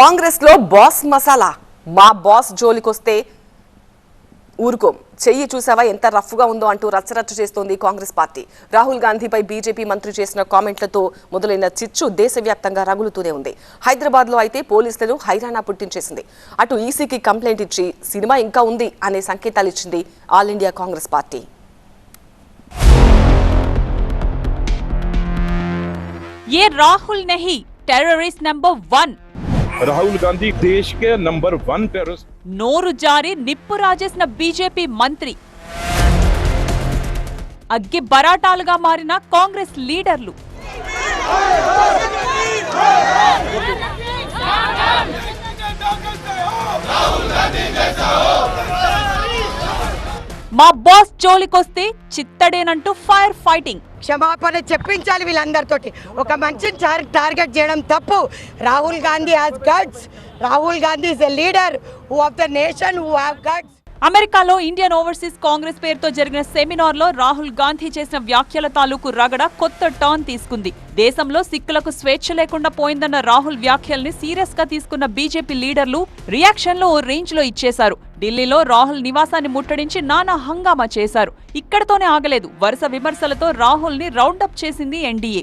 కాంగ్రెస్లో బాస్ మసాలా. మా బాస్ జోలికొస్తే ఊరుకోం. చెయ్యి చూసావా? ఎంత రఫ్గా ఉందో అంటూ రచ్చరచ్చ చేస్తోంది కాంగ్రెస్ పార్టీ. రాహుల్ గాంధీపై బీజేపీ మంత్రి చేసిన కామెంట్లతో మొదలైన చిచ్చు దేశవ్యాప్తంగా రగులుతూనే ఉంది. హైదరాబాద్లో అయితే పోలీసులను హైరాణా పుట్టించేసింది. అటు ఈసీకి కంప్లైంట్ ఇచ్చి సినిమా ఇంకా ఉంది అనే సంకేతాలు ఇచ్చింది ఆల్ ఇండియా కాంగ్రెస్ పార్టీ. ఏ Rahul నెహి terrorist number one? Rahul Gandhi దేశ్ కే నంబర్ వన్ టెర్రరిస్ట్. నోరు జారి నిప్పు రాజేసిన బీజేపీ మంత్రి. అగ్గి బరాటాలుగా మారిన కాంగ్రెస్ లీడర్లు. మా బాస్ జోలికొస్తే చిత్తడేనంటూ ఫైర్ ఫైటింగ్. క్షమాపణ చెప్పించాలి వీళ్ళందరితోటి. ఒక టార్- టార్గెట్ చేయడం తప్పు. Rahul Gandhi has guts Rahul Gandhi is a leader who of the nation who have guts అమెరికాలో ఇండియన్ ఓవర్సీస్ కాంగ్రెస్ పేరుతో జరిగిన సెమినార్లో రాహుల్ గాంధీ చేసిన వ్యాఖ్యల తాలూకు రగడ కొత్త టర్న్ తీసుకుంది. దేశంలో సిక్కులకు స్వేచ్ఛ లేకుండా పోయిందన్న రాహుల్ వ్యాఖ్యల్ని సీరియస్గా తీసుకున్న బీజేపీ లీడర్లు రియాక్షన్లో ఓ రేంజ్లో ఇచ్చేశారు. ఢిల్లీలో రాహుల్ నివాసాన్ని ముట్టడించి నానా హంగామా చేశారు. ఇక్కడతోనే ఆగలేదు. వరుస విమర్శలతో రాహుల్ని రౌండప్ చేసింది ఎన్డీఏ.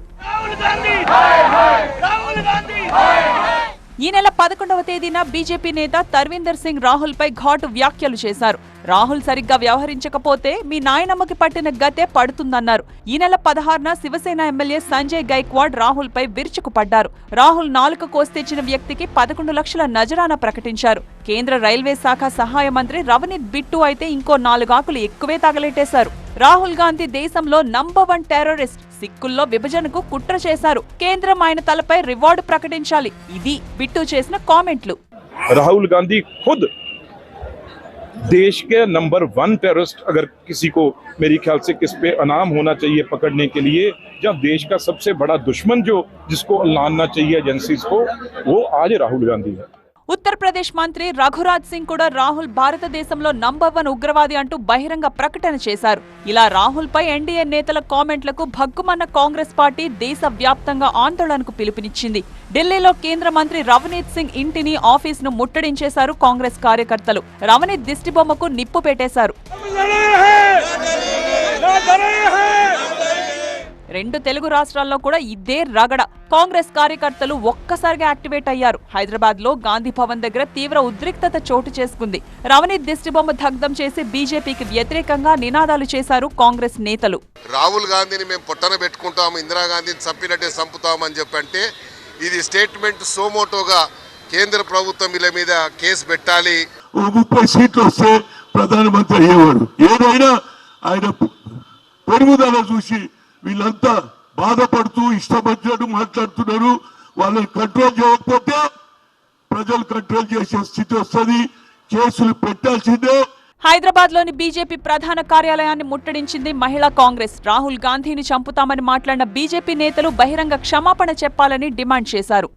ఈ నెల పదకొండవ తేదీన బీజేపీ నేత తర్వీందర్ సింగ్ రాహుల్ పై ఘాటు వ్యాఖ్యలు చేశారు. రాహుల్ సరిగ్గా వ్యవహరించకపోతే మీ నాయనమ్మకి పట్టిన గతే పడుతుందన్నారు. ఈ నెల పదహారున శివసేన ఎమ్మెల్యే సంజయ్ గైక్వాడ్ రాహుల్ పై విరుచుకుపడ్డారు. రాహుల్ నాలుక కోస్తెచ్చిన వ్యక్తికి పదకొండు లక్షల నజరానా ప్రకటించారు. కేంద్ర రైల్వే శాఖ సహాయ మంత్రి రవనీత్ బిట్టు అయితే ఇంకో నాలుగు ఆకులు ఎక్కువే తగలెట్టేశారు. రాహుల్ గాంధీ దేశంలో నంబర్ వన్ టెర్రరిస్ట్ సిక్కుల్లో విభజనకు కుట్ర చేశారు. కేంద్రం ఆయన తలపై రివార్డు ప్రకటించాలి. ఇది బిట్టు చేసిన కామెంట్లు. రాహుల్ గాంధీ ఖుద్ देश के नंबर वन टेररिस्ट अगर किसी को मेरी ख्याल से किस पे अनाम होना चाहिए पकड़ने के लिए, या देश का सबसे बड़ा दुश्मन जो जिसको लानना चाहिए एजेंसीज को, वो आज राहुल गांधी है। ఉత్తరప్రదేశ్ మంత్రి రఘురాజ్ సింగ్ కూడా రాహుల్ భారతదేశంలో నంబర్ వన్ ఉగ్రవాది అంటూ బహిరంగ ప్రకటన చేశారు. ఇలా రాహుల్ పై ఎన్డీఏ నేతల కామెంట్లకు భగ్గుమన్న కాంగ్రెస్ పార్టీ దేశ వ్యాప్తంగా ఆందోళనకు పిలుపునిచ్చింది. ఢిల్లీలో కేంద్ర మంత్రి రవనీత్ సింగ్ ఇంటిని ఆఫీసును ముట్టడించేశారు కాంగ్రెస్ కార్యకర్తలు. రవనీత్ దిష్టిబొమ్మకు నిప్పు పెట్టేశారు. రెండు తెలుగు రాష్ట్రాల్లో కూడా ఇదే రగడ. కాంగ్రెస్ కార్యకర్తలు ఒక్కసారిగా యాక్టివేట్ అయ్యారు. హైదరాబాద్లో గాంధీ భవన్ దగ్గర తీవ్ర ఉద్రిక్తత చోటు చేసుకుంది. రవనీత్ దిష్టిబొమ్మ దగ్ధం చేసి బీజేపీకి వ్యతిరేకంగా నినాదాలు చేశారు కాంగ్రెస్ నేతలు. రాహుల్ గాంధీని మేము పొట్టన పెట్టుకుంటాం ఇందిరాగాంధీని చంపినట్టే చంపుతామని చెప్పి అంటే ఇది స్టేట్మెంట్ సోమోటోగా కేంద్ర ప్రభుత్వం వీళ్ళ మీద కేసు పెట్టాలి. ముప్పై సీట్లు వస్తే ప్రధానమంత్రి అయ్యేవాడు. ఏదైనా ఆయన పెరుగుదల చూసి వీళ్ళంతా బాధపడుతూ ఇష్టపడినట్టు మాట్లాడుతున్నారు. వాళ్ళని కంట్రోల్ చేయకపోతే ప్రజలు కంట్రోల్ చేసే స్థితి వస్తుంది. కేసులు పెట్టాల్సిందే. హైదరాబాద్లోని బీజేపీ ప్రధాన కార్యాలయాన్ని ముట్టడించింది మహిళా కాంగ్రెస్. రాహుల్ గాంధీని చంపుతామని మాట్లాడిన బీజేపీ నేతలు బహిరంగ క్షమాపణ చెప్పాలని డిమాండ్ చేశారు.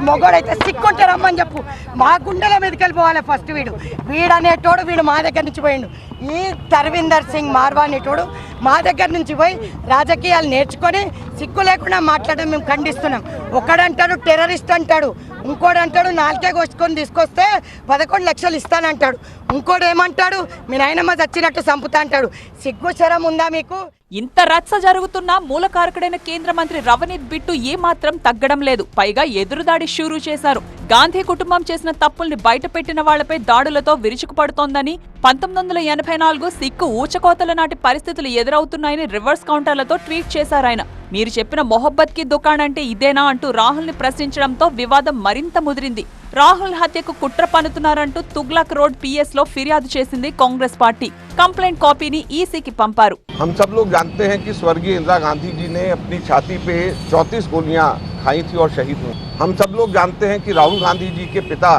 వీడు మొగోడైతే సిక్కుంటే రమ్మని చెప్పు. మా గుండెల మీదకి వెళ్ళిపోవాలి ఫస్ట్ వీడు. వీడు అనేటోడు వీడు మా దగ్గర నుంచి పోయిండు. ఈ తర్విందర్ సింగ్ మార్వానిటోడు మా దగ్గర నుంచి పోయి రాజకీయాలు నేర్చుకొని సిగ్గు లేకుండా మాట్లాడడం మేము ఖండిస్తున్నాం. ఒకడంటాడు టెర్రరిస్ట్ అంటాడు ఇంకోడు అంటాడు నాలుకే కోసుకొని తీసుకొస్తే పదకొండు లక్షలు ఇస్తానంటాడు. ఇంకోడు ఏమంటాడు మీ నాయనమ్మ చచ్చినట్టు చంపుతా అంటాడు. సిగ్గు శరం ఉందా మీకు? ఇంత రచ్చ జరుగుతున్నా మూలకారకుడైన కేంద్ర మంత్రి రవనీత్ బిట్టు ఏమాత్రం తగ్గడం లేదు. పైగా ఎదురుదాడి షూరు చేశారు. గాంధీ కుటుంబం చేసిన తప్పుల్ని బయటపెట్టిన వాళ్ళపై దాడులతో విరుచుకుపడుతోందని పంతొమ్మిది వందల ఎనభై నాలుగు సిక్కు ఊచకోతల నాటి పరిస్థితులు ఎదురవుతున్నాయని రివర్స్ కౌంటర్లతో ట్వీట్ చేశారాయన మీరు చెప్పిన మొహబ్బత్ కి దుకాణ్ అంటే ఇదేనా అంటూ రాహుల్ ని ప్రశ్నించడంతో వివాదం మరింత ముదిరింది రాహుల్ హత్యకు కుట్ర పన్నుతున్నారంటూ తుగ్లక్ రోడ్ పిఎస్ లో ఫిర్యాదు చేసింది కాంగ్రెస్ పార్టీ కంప్లైంట్ కాపీని ఈసీకి పంపారు हम सब लोग जानते हैं कि स्वर्गीय इंदिरा गांधी जी ने अपनी छाती पे 34 गोलियां खाई थी और शहीद हुई हम सब लोग जानते हैं कि राहुल गांधी जी के पिता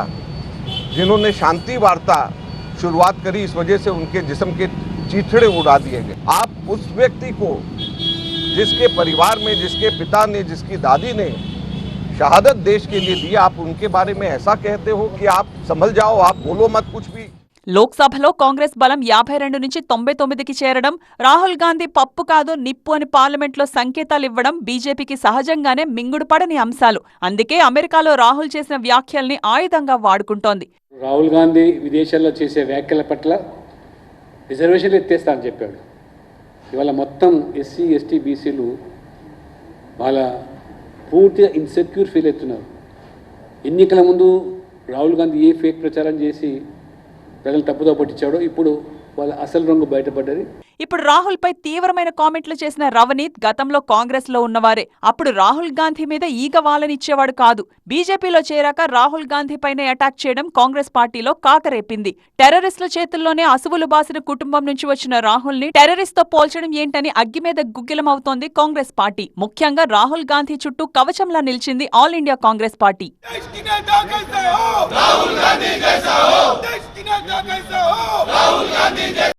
जिन्होंने शांति वार्ता शुरुआत करी इस वजह से उनके जिस्म के चीथड़े उड़ा दिए गए आप उस व्यक्ति को जिसके परिवार में जिसके पिता ने जिसकी दादी ने शहादत देश के लिए दी आप उनके बारे में ऐसा कहते हो कि आप संभल जाओ आप बोलो मत कुछ भी లోక్సభలో కాంగ్రెస్ బలం యాభై రెండు నుంచి తొంభై తొమ్మిదికి చేరడం రాహుల్ గాంధీ పప్పు కాదు నిప్పు అని పార్లమెంట్లో సంకేతాలు ఇవ్వడం బీజేపీకి సహజంగానే మింగుడుపడని అంశాలు అందుకే అమెరికాలో రాహుల్ చేసిన వ్యాఖ్యల్ని ఆయుధంగా వాడుకుంటోంది రాహుల్ గాంధీ విదేశాల్లో చేసే వ్యాఖ్యల పట్ల రిజర్వేషన్లు ఎత్తేస్తా అని చెప్పాడు. ఇవాళ మొత్తం ఎస్సీ ఎస్టీ బీసీలు వాళ్ళ పూర్తిగా ఇన్సెక్యూర్ ఫీల్ అవుతున్నారు. ఎన్నికల ముందు రాహుల్ గాంధీ ఏ ఫేక్ ప్రచారం చేసి ప్రజలు తప్పుదో పట్టించాడో ఇప్పుడు వాళ్ళ అసలు రంగు బయటపడ్డది ఇప్పుడు రాహుల్పై తీవ్రమైన కామెంట్లు చేసిన రవనీత్ గతంలో కాంగ్రెస్లో ఉన్నవారే. అప్పుడు రాహుల్ గాంధీ మీద ఈగ వాలనిచ్చేవాడు కాదు. బీజేపీలో చేరాక రాహుల్ గాంధీపైనే అటాక్ చేయడం కాంగ్రెస్ పార్టీలో కాకరేపింది. టెర్రరిస్టుల చేతుల్లోనే అసువులు బాసిన కుటుంబం నుంచి వచ్చిన రాహుల్ని టెర్రరిస్ట్తో పోల్చడం ఏంటని అగ్గి మీద గుగ్గిలమవుతోంది కాంగ్రెస్ పార్టీ. ముఖ్యంగా రాహుల్ గాంధీ చుట్టూ కవచంలా నిలిచింది all India Congress party. Rahul Gandhi